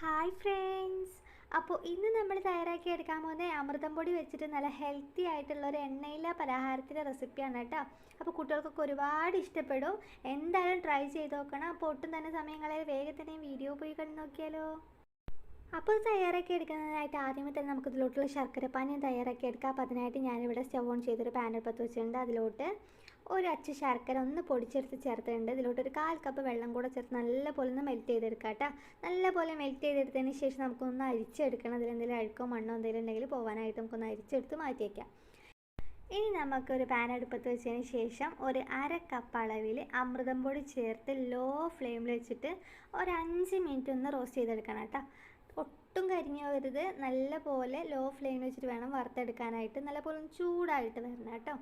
Hi friends അപ്പോൾ ഇന്ന് നമ്മൾ തയ്യാറാക്കി എടുക്കാൻ പോകുന്ന അമൃതം പൊടി വെച്ചിട്ട് നല്ല ഹെൽത്തി ആയിട്ടുള്ള ഒരു എണ്ണയില പലഹാരത്തിന്റെ റെസിപ്പിയാണ് കേട്ടോ. അപ്പോൾ കുട്ടികൾക്കൊക്കെ ഒരുപാട് ഇഷ്ടപ്പെടും. എന്തായാലും ട്രൈ ചെയ്ത് നോക്കണം. അപ്പോൾ ഒട്ടും തന്നെ സമയങ്ങളിൽ വേഗത്തിനെ വേഗം വീഡിയോ പോയി കണ്ടു നോക്കിയാലോ. അപ്പോൾ തയ്യാറാക്കി എടുക്കുന്നതിനായിട്ട് ആദ്യമേ തന്നെ നമുക്ക് ഇതിലോട്ടുള്ള പാനീയം തയ്യാറാക്കി എടുക്കാം. അപ്പോൾ അതിനായിട്ട് ഞാനിവിടെ സ്റ്റവ് ഓൺ ചെയ്തൊരു പാൻ എടുപ്പത്ത് വെച്ചിട്ടുണ്ട് അതിലോട്ട്. ഒരു അച്ച് ശർക്കര ഒന്ന് പൊടിച്ചെടുത്ത് ചേർത്തിട്ടുണ്ട്. ഇതിലോട്ട് ഒരു കാൽ കപ്പ് വെള്ളം കൂടെ ചേർത്ത് നല്ലപോലെ ഒന്ന് മെൽറ്റ് ചെയ്തെടുക്കുക കേട്ടോ. നല്ലപോലെ മെൽറ്റ് ചെയ്തെടുത്തതിന് ശേഷം നമുക്കൊന്ന് അരിച്ചെടുക്കണം. അതിലെന്തെങ്കിലും അഴുക്കോ മണ്ണോ എന്തെങ്കിലും ഉണ്ടെങ്കിൽ പോകാനായിട്ട് നമുക്കൊന്ന് അരിച്ചെടുത്ത് മാറ്റി വയ്ക്കാം ഇനി നമുക്കൊരു പാൻ അടുപ്പത്ത് വെച്ചതിന് ശേഷം ഒരു അര കപ്പ് അളവിൽ അമൃതം പൊടി ചേർത്ത് ലോ ഫ്ലെയിമിൽ വെച്ചിട്ട് ഒരു അഞ്ച് മിനിറ്റ് ഒന്ന് റോസ്റ്റ് ചെയ്തെടുക്കണം കേട്ടോ. ഒട്ടും കരിഞ്ഞു വരുത് നല്ല പോലെ ലോ ഫ്ലെയിം വെച്ചിട്ട് വേണം വറുത്തെടുക്കാനായിട്ട്. നല്ല പോലെ ചൂടായിട്ട് വരണം കേട്ടോ.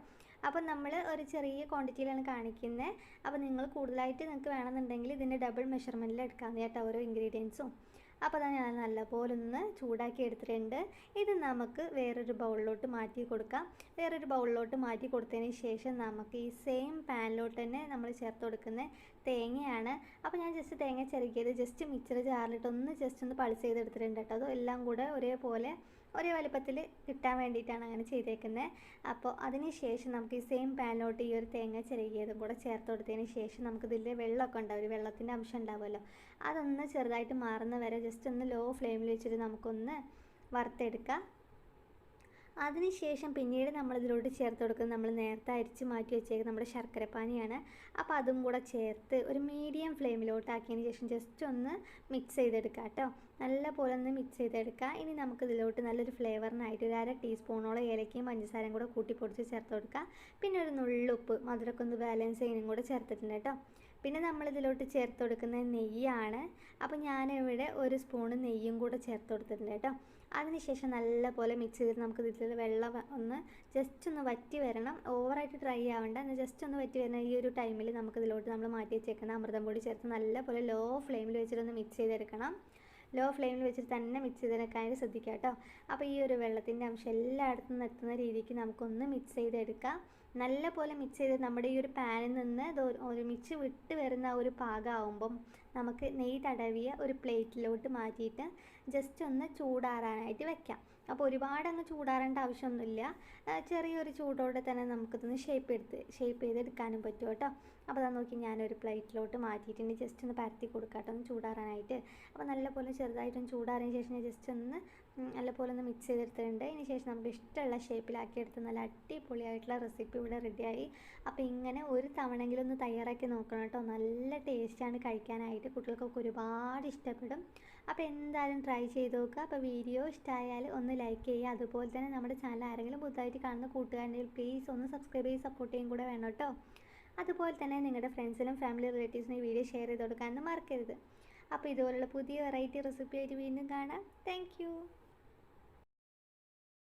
അപ്പം നമ്മൾ ഒരു ചെറിയ ക്വാണ്ടിറ്റിയിലാണ് കാണിക്കുന്നത് അപ്പോൾ നിങ്ങൾ കൂടുതലായിട്ട് നിങ്ങൾക്ക് വേണമെന്നുണ്ടെങ്കിൽ ഇതിന്റെ ഡബിൾ മെഷർമെന്റിൽ എടുക്കാൻ കേട്ടോ ഓരോ ഇൻഗ്രീഡിയൻസും അപ്പോൾ അത് ഞാൻ നല്ലപോലെ ഒന്ന് ചൂടാക്കി എടുത്തിട്ടുണ്ട്. ഇത് നമുക്ക് വേറൊരു ബൗളിലോട്ട് മാറ്റി കൊടുക്കാം. വേറൊരു ബൗളിലോട്ട് മാറ്റി കൊടുത്തതിന് ശേഷം നമുക്ക് ഈ സെയിം പാനിലോട്ട് തന്നെ നമ്മൾ ചേർത്ത് കൊടുക്കുന്ന തേങ്ങയാണ്. അപ്പോൾ ഞാൻ ജസ്റ്റ് തേങ്ങ ചിരകിയത് ജസ്റ്റ് മിക്സർ ജാറിലിട്ട് ഒന്ന് ജസ്റ്റ് ഒന്ന് പൾസ് ചെയ്തെടുത്തിട്ടുണ്ട് കേട്ടോ. അത് എല്ലാം കൂടെ ഒരേപോലെ ഒരേ വലുപ്പത്തിൽ കിട്ടാൻ വേണ്ടിയിട്ടാണ് അങ്ങനെ ചെയ്തേക്കുന്നത് അപ്പോൾ അതിന് ശേഷം നമുക്ക് ഈ സെയിം പാനിലോട്ട് ഈ ഒരു തേങ്ങ ചെറുകിയതും കൂടെ ചേർത്ത് കൊടുത്തതിന് ശേഷം നമുക്ക് ഇതിൽ വെള്ളമൊക്കെ ഉണ്ടാവും. ഒരു വെള്ളത്തിന്റെ അംശം ഉണ്ടാവുമല്ലോ. അതൊന്ന് ചെറുതായിട്ട് മാറുന്ന വരെ ജസ്റ്റ് ഒന്ന് ലോ ഫ്ലെയിമിൽ വെച്ചിട്ട് നമുക്കൊന്ന് വറുത്തെടുക്കാം. അതിനുശേഷം പിന്നീട് നമ്മളിതിലോട്ട് ചേർത്ത് കൊടുക്കുന്നത് നമ്മൾ നേരത്തെ അരിച്ച് മാറ്റി വെച്ചേക്കുന്ന നമ്മുടെ ശർക്കരപ്പാനിയാണ്. അപ്പോൾ അതും കൂടെ ചേർത്ത് ഒരു മീഡിയം ഫ്ലെയിമിലോട്ടാക്കിയതിന് ശേഷം ജസ്റ്റ് ഒന്ന് മിക്സ് ചെയ്തെടുക്കുക കേട്ടോ നല്ലപോലെ ഒന്ന് മിക്സ് ചെയ്തെടുക്കുക ഇനി നമുക്ക് ഇതിലോട്ട് നല്ലൊരു ഫ്ലേവറിനായിട്ട് ഒരു അര ടീസ്പൂണോളം ഏലക്കയും പഞ്ചസാരയും കൂടെ കൂട്ടി പൊടിച്ച് ചേർത്ത് കൊടുക്കുക പിന്നെ ഒരു നുള്ളുപ്പ് മധുരക്കൊന്ന് ബാലൻസ് ചെയ്യാനും കൂടെ ചേർത്തിട്ടുണ്ട് കേട്ടോ പിന്നെ നമ്മൾ ഇതിലോട്ട് ചേർത്ത് കൊടുക്കുന്നത് നെയ്യാണ്. അപ്പോൾ ഞാനിവിടെ ഒരു സ്പൂണ് നെയ്യും കൂടെ ചേർത്ത് കൊടുത്തിട്ടുണ്ട് കേട്ടോ. അതിനുശേഷം നല്ലപോലെ മിക്സ് ചെയ്തിട്ട് നമുക്ക് ഇതിൽ വെള്ളം ഒന്ന് ജസ്റ്റ് ഒന്ന് വറ്റി വരണം. ഓവറായിട്ട് ഡ്രൈ ആവേണ്ട. എന്നാൽ ജസ്റ്റ് ഒന്ന് വറ്റി വരുന്ന ഈ ഒരു ടൈമിൽ നമുക്ക് ഇതിലോട്ട് നമ്മൾ മാറ്റി വെച്ചേക്കുന്ന അമൃതം പൊടി ചേർത്ത് നല്ലപോലെ ലോ ഫ്ലെയിമിൽ വെച്ചിട്ട് ഒന്ന് മിക്സ് ചെയ്തെടുക്കണം. ലോ ഫ്ലെയിമിൽ വെച്ചിട്ട് തന്നെ മിക്സ് ചെയ്തെടുക്കാനായിട്ട് ശ്രദ്ധിക്കുക കേട്ടോ. അപ്പോൾ ഈ ഒരു വെള്ളത്തിന്റെ അംശം എല്ലായിടത്തും എത്തുന്ന രീതിക്ക് നമുക്കൊന്ന് മിക്സ് ചെയ്തെടുക്കാം. നല്ല പോലെ മിക്സ് ചെയ്ത് നമ്മുടെ ഈ ഒരു പാനിൽ നിന്ന് ഒരുമിച്ച് വിട്ട് വരുന്ന ഒരു പാകമാകുമ്പം നമുക്ക് നെയ്യ് തടവിയ ഒരു പ്ലേറ്റിലോട്ട് മാറ്റിയിട്ട് ജസ്റ്റ് ഒന്ന് ചൂടാറാനായിട്ട് വെക്കാം. അപ്പോൾ ഒരുപാട് അങ്ങ് ചൂടാറേണ്ട ആവശ്യമൊന്നുമില്ല. ചെറിയൊരു ചൂടോടെ തന്നെ നമുക്കിതൊന്ന് ഷേപ്പ് എടുത്ത് ഷേപ്പ് ചെയ്തെടുക്കാനും പറ്റും കേട്ടോ. അപ്പോൾ അതാ നോക്കി ഞാനൊരു പ്ലേറ്റിലോട്ട് മാറ്റിയിട്ടുണ്ട് ജസ്റ്റ് ഒന്ന് പരത്തി കൊടുക്കാം കേട്ടോ ഒന്ന് ചൂടാറാനായിട്ട്. അപ്പോൾ നല്ലപോലെ ചെറുതായിട്ടൊന്ന് ചൂടാറിയതിന് ശേഷം ജസ്റ്റ് ഒന്ന് നല്ലപോലെ ഒന്ന് മിക്സ് ചെയ്തെടുത്തിട്ടുണ്ട്. അതിന് ശേഷം നമുക്ക് ഇഷ്ടമുള്ള ഷേപ്പിലാക്കി എടുത്ത് നല്ല അടിപൊളിയായിട്ടുള്ള റെസിപ്പി ഇവിടെ റെഡിയായി അപ്പോൾ ഇങ്ങനെ ഒരു തവണയെങ്കിലും ഒന്ന് തയ്യാറാക്കി നോക്കണം കേട്ടോ. നല്ല ടേസ്റ്റാണ് കഴിക്കാനായിട്ട്. കുട്ടികൾക്കൊക്കെ ഒരുപാട് ഇഷ്ടപ്പെടും. അപ്പോൾ എന്തായാലും ട്രൈ ചെയ്ത് നോക്കുക. അപ്പോൾ വീഡിയോ ഇഷ്ടമായാൽ ഒന്ന് ലൈക്ക് ചെയ്യുക. അതുപോലെ തന്നെ നമ്മുടെ ചാനൽ ആരെങ്കിലും പുതുതായിട്ട് കാണുന്ന കൂട്ടുകാരുണ്ടെങ്കിൽ പ്ലീസ് ഒന്ന് സബ്സ്ക്രൈബ് ചെയ്ത് സപ്പോർട്ട് ചെയ്യും കൂടെ വേണം കേട്ടോ. അതുപോലെ തന്നെ നിങ്ങളുടെ ഫ്രണ്ട്സിനും ഫാമിലി റിലേറ്റീവ്സിനും ഈ വീഡിയോ ഷെയർ ചെയ്ത് കൊടുക്കാനൊന്നും മറക്കരുത്. അപ്പോൾ ഇതുപോലുള്ള പുതിയ വെറൈറ്റി റെസിപ്പി ആയിട്ട് വീണ്ടും കാണാം. താങ്ക്